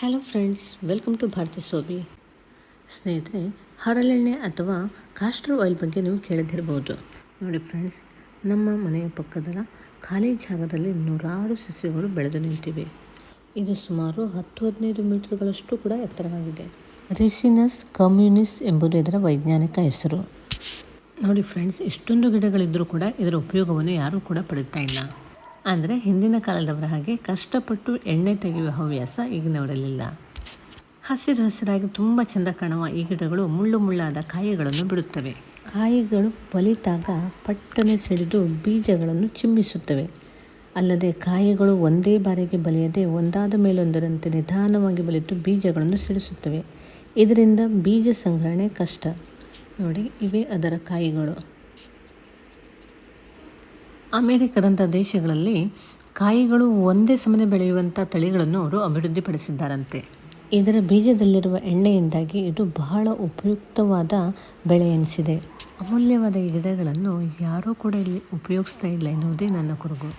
Hello friends welcome to Bharati ಸೋಬಿ ಸ್ನೇಹಿತರೆ ಹರಳೆಣ್ಣೆ ಅಥವಾ ಕಾಸ್ಟರ್ ಆಯಿಲ್ ಬಗ್ಗೆ ನೀವು ಕೇಳಿದಿರ್ಬೋದು ನೋಡಿ ಫ್ರೆಂಡ್ಸ್ ನಮ್ಮ ಮನೆಯ ಪಕ್ಕದ ಖಾಲಿ ಜಾಗದಲ್ಲಿ ನೂರಾರು ಸಸ್ಯಗಳು ಬೆಳೆದು ನಿಂತಿವೆ. ಇದು ಸುಮಾರು ಹತ್ತು ಹದಿನೈದು ಮೀಟರ್ಗಳಷ್ಟು ಕೂಡ ಎತ್ತರವಾಗಿದೆ. ರಿಸಿನಸ್ ಕಮ್ಯುನಿಸ್ ಎಂಬುದು ಇದರ ವೈಜ್ಞಾನಿಕ ಹೆಸರು. ನೋಡಿ ಫ್ರೆಂಡ್ಸ್ ಇಷ್ಟೊಂದು ಗಿಡಗಳಿದ್ದರೂ ಕೂಡ ಇದರ ಉಪಯೋಗವನ್ನು ಯಾರೂ ಕೂಡ ಪಡೀತಾ ಇಲ್ಲ. ಅಂದರೆ ಹಿಂದಿನ ಕಾಲದವರ ಹಾಗೆ ಕಷ್ಟಪಟ್ಟು ಎಣ್ಣೆ ತೆಗೆಯುವ ಹವ್ಯಾಸ ಈಗಿನವರಲ್ಲಿಲ್ಲ. ಹಸಿರು ಹಸಿರಾಗಿ ತುಂಬ ಚೆಂದ ಕಾಣುವ ಈ ಗಿಡಗಳು ಮುಳ್ಳು ಮುಳ್ಳಾದ ಕಾಯಿಗಳನ್ನು ಬಿಡುತ್ತವೆ. ಕಾಯಿಗಳು ಬಲಿತಾಗ ಪಟ್ಟನೆ ಸಿಡಿದು ಬೀಜಗಳನ್ನು ಚಿಮ್ಮಿಸುತ್ತವೆ. ಅಲ್ಲದೆ ಕಾಯಿಗಳು ಒಂದೇ ಬಾರಿಗೆ ಬಲಿಯದೆ ಒಂದಾದ ಮೇಲೊಂದರಂತೆ ನಿಧಾನವಾಗಿ ಬಲಿತು ಬೀಜಗಳನ್ನು ಸಿಡಿಸುತ್ತವೆ. ಇದರಿಂದ ಬೀಜ ಸಂಗ್ರಹಣೆ ಕಷ್ಟ. ನೋಡಿ, ಇವೆ ಅದರ ಕಾಯಿಗಳು. ಅಮೆರಿಕದಂಥ ದೇಶಗಳಲ್ಲಿ ಕಾಯಿಗಳು ಒಂದೇ ಸಮನೆ ಬೆಳೆಯುವಂಥ ತಳಿಗಳನ್ನು ಅವರು ಅಭಿವೃದ್ಧಿಪಡಿಸಿದ್ದಾರಂತೆ. ಇದರ ಬೀಜದಲ್ಲಿರುವ ಎಣ್ಣೆಯಿಂದಾಗಿ ಇದು ಬಹಳ ಉಪಯುಕ್ತವಾದ ಬೆಳೆ ಎನಿಸಿದೆ. ಅಮೂಲ್ಯವಾದ ಗಿಡಗಳನ್ನು ಯಾರೂ ಕೂಡ ಇಲ್ಲಿ ಉಪಯೋಗಿಸ್ತಾ ಇಲ್ಲ ಎನ್ನುವುದೇ ನನ್ನ ಕುರುಗು.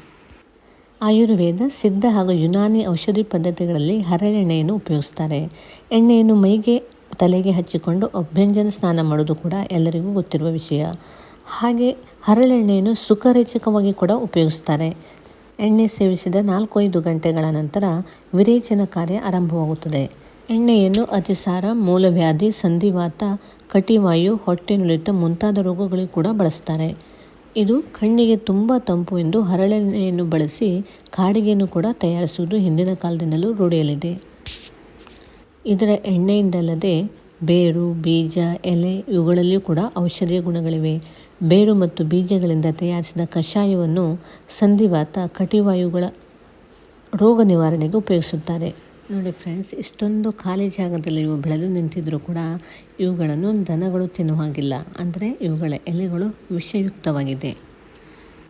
ಆಯುರ್ವೇದ, ಸಿದ್ಧ ಹಾಗೂ ಯುನಾನಿ ಔಷಧಿ ಪದ್ಧತಿಗಳಲ್ಲಿ ಹರಳೆಣ್ಣೆಯನ್ನು ಉಪಯೋಗಿಸ್ತಾರೆ. ಎಣ್ಣೆಯನ್ನು ಮೈಗೆ ತಲೆಗೆ ಹಚ್ಚಿಕೊಂಡು ಅಭ್ಯಂಜನ ಸ್ನಾನ ಮಾಡೋದು ಕೂಡ ಎಲ್ಲರಿಗೂ ಗೊತ್ತಿರುವ ವಿಷಯ. ಹಾಗೆ ಹರಳೆಣ್ಣೆಯನ್ನು ಸುಖರೇಚಕವಾಗಿ ಕೂಡ ಉಪಯೋಗಿಸ್ತಾರೆ. ಎಣ್ಣೆ ಸೇವಿಸಿದ ನಾಲ್ಕು ಐದು ಗಂಟೆಗಳ ನಂತರ ವಿರೇಚನ ಕಾರ್ಯ ಆರಂಭವಾಗುತ್ತದೆ. ಎಣ್ಣೆಯನ್ನು ಅತಿಸಾರ, ಮೂಲವ್ಯಾಧಿ, ಸಂಧಿವಾತ, ಕಟಿವಾಯು, ಹೊಟ್ಟೆ ನುರಿತ ಮುಂತಾದ ರೋಗಗಳಿಗೆ ಕೂಡ ಬಳಸ್ತಾರೆ. ಇದು ಕಣ್ಣಿಗೆ ತುಂಬ ತಂಪು ಎಂದು ಹರಳೆಣ್ಣೆಯನ್ನು ಬಳಸಿ ಕಾಡಿಗೆಯನ್ನು ಕೂಡ ತಯಾರಿಸುವುದು ಹಿಂದಿನ ಕಾಲದಿಂದಲೂ ರೂಢಿಯಲ್ಲಿದೆ. ಇದರ ಎಣ್ಣೆಯಿಂದಲ್ಲದೆ ಬೇರು, ಬೀಜ, ಎಲೆ ಇವುಗಳಲ್ಲಿಯೂ ಕೂಡ ಔಷಧೀಯ ಗುಣಗಳಿವೆ. ಬೇರು ಮತ್ತು ಬೀಜಗಳಿಂದ ತಯಾರಿಸಿದ ಕಷಾಯವನ್ನು ಸಂಧಿವಾತ ಕಟಿವಾಯುಗಳ ರೋಗ ನಿವಾರಣೆಗೆ ಉಪಯೋಗಿಸುತ್ತಾರೆ. ನೋಡಿ ಫ್ರೆಂಡ್ಸ್ ಇಷ್ಟೊಂದು ಖಾಲಿ ಜಾಗದಲ್ಲಿ ಇವು ಬೆಳೆದು ನಿಂತಿದ್ದರೂ ಕೂಡ ಇವುಗಳನ್ನು ದನಗಳು ತಿನ್ನುವ ಹಾಗಿಲ್ಲ. ಅಂದರೆ ಇವುಗಳ ಎಲೆಗಳು ವಿಷಯುಕ್ತವಾಗಿದೆ.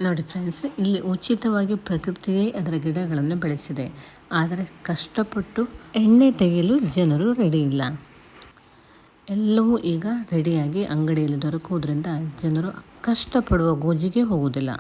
ನೋಡಿ ಫ್ರೆಂಡ್ಸ್ ಇಲ್ಲಿ ಉಚಿತವಾಗಿ ಪ್ರಕೃತಿಯೇ ಅದರ ಗಿಡಗಳನ್ನು ಬೆಳೆಸಿದೆ. ಆದರೆ ಕಷ್ಟಪಟ್ಟು ಎಣ್ಣೆ ತೆಗೆಯಲು ಜನರು ರೆಡಿ ಇಲ್ಲ. ಎಲ್ಲವೂ ಈಗ ರೆಡಿಯಾಗಿ ಅಂಗಡಿಯಲ್ಲಿ ದೊರಕುವುದರಿಂದ ಜನರು ಕಷ್ಟಪಡುವ ಗೋಜಿಗೆ ಹೋಗುವುದಿಲ್ಲ.